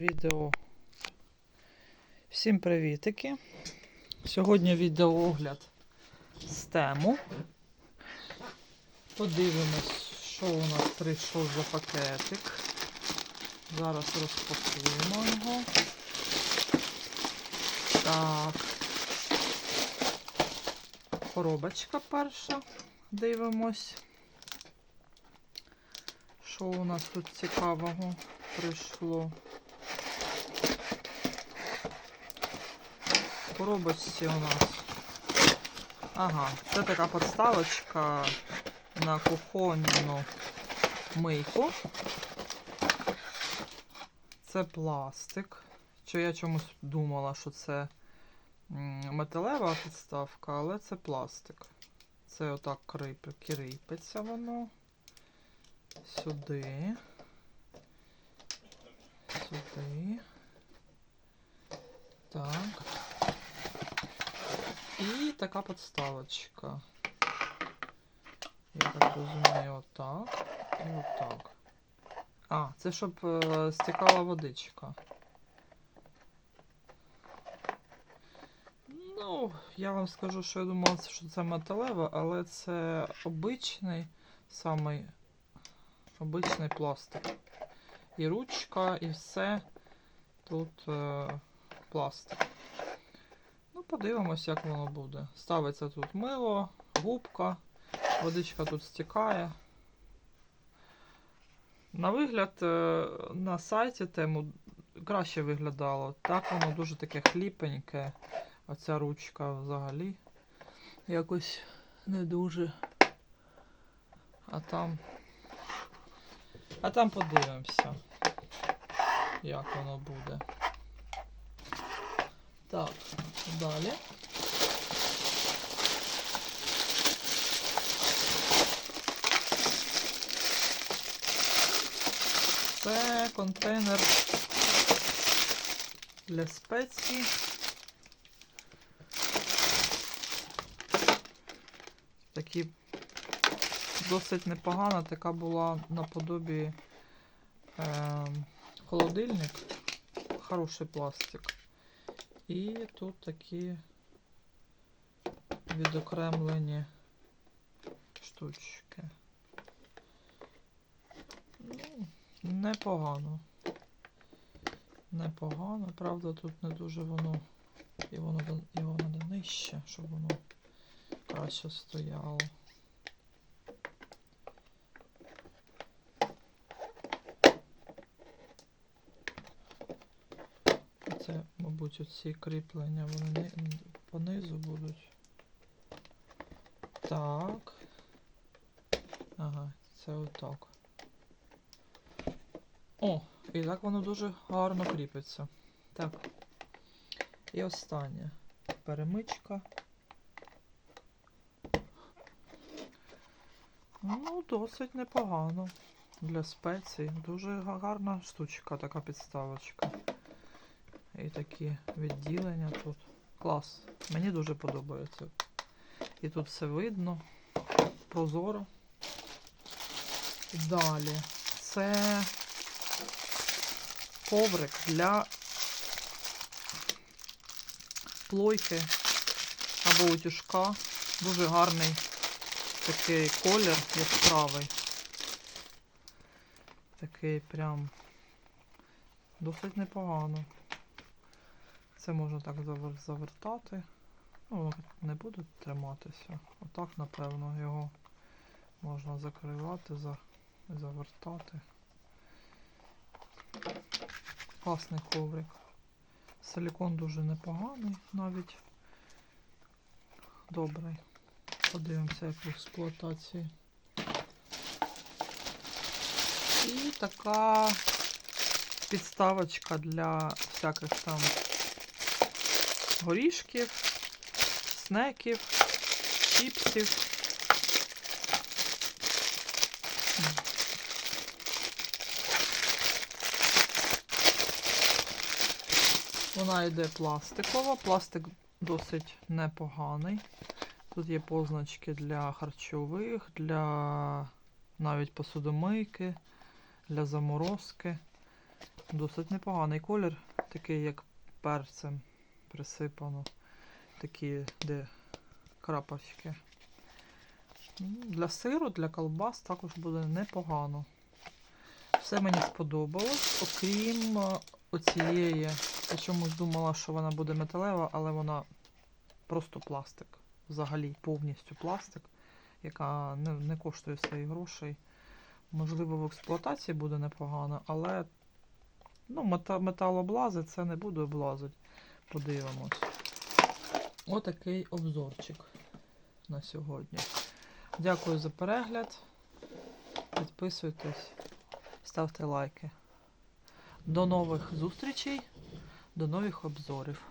Відео. Всім привітики. Сьогодні відеоогляд з тему. Подивимось, що у нас прийшов за пакетик. Зараз розпакуємо його. Так. Коробочка перша. Дивимось. Що у нас тут цікавого прийшло? Коробочці у нас. Ага, це така подставочка на кухонну мийку. Це пластик. Що я чомусь думала, що це металева підставка, але це пластик. Це отак кріп- кріпиться воно. Сюди. Сюди. Так. І така подставочка. Я так розумію, отак. І отак. А, це щоб е, стікала водичка. Ну, я вам скажу, що я думала, що це металеве, але це обичний, самий обичний пластик. І ручка, і все тут е, пластик. Подивимось, як воно буде. Ставиться тут мило, губка, водичка тут стікає. На вигляд е, на сайті тему краще виглядало. Так воно дуже таке хліпеньке. Оця ручка взагалі якось не дуже. А там. А там подивимося, як воно буде. Так, далі. Це контейнер для спецій. Такі досить непогана, така була наподобі е, холодильник. Хороший пластик. І тут такі відокремлені штучки. Ну, непогано. Непогано, правда, тут не дуже воно і воно його треба нижче, щоб воно краще стояло. Це, мабуть, оці кріплення вони понизу будуть. Так. Ага, це отак. О, і так воно дуже гарно кріпиться. Так. І останнє. Перемичка. Ну, досить непогано. Для спецій. Дуже гарна штучка, така підставочка. І такі відділення тут. Клас. Мені дуже подобається. І тут все видно. Прозоро. Далі. Це коврик для плойки або утюжка. Дуже гарний такий колір яскравий. Такий прям досить непогано. Це можна так завертати. Ну, воно не буде триматися. Отак, напевно, його можна закривати, за... завертати. Класний коврик. Силікон дуже непоганий навіть. Добрий. Подивимося, як в експлуатації. І така підставочка для всяких там горішків, снеків, чіпсів. Вона йде пластикова, пластик досить непоганий. Тут є позначки для харчових, для навіть посудомийки, для заморозки. Досить непоганий колір, такий як перцем присипано. Такі, де крапочки. Для сиру, для колбас також буде непогано. Все мені сподобалось, окрім е, оцієї. Я чомусь думала, що вона буде металева, але вона просто пластик. Взагалі повністю пластик, яка не, не коштує своїх грошей. Можливо, в експлуатації буде непогано, але ну, мета, це не буде облазити. Подивимось. Отакий обзорчик на сьогодні. Дякую за перегляд. Підписуйтесь, ставте лайки. До нових зустрічей, до нових обзорів.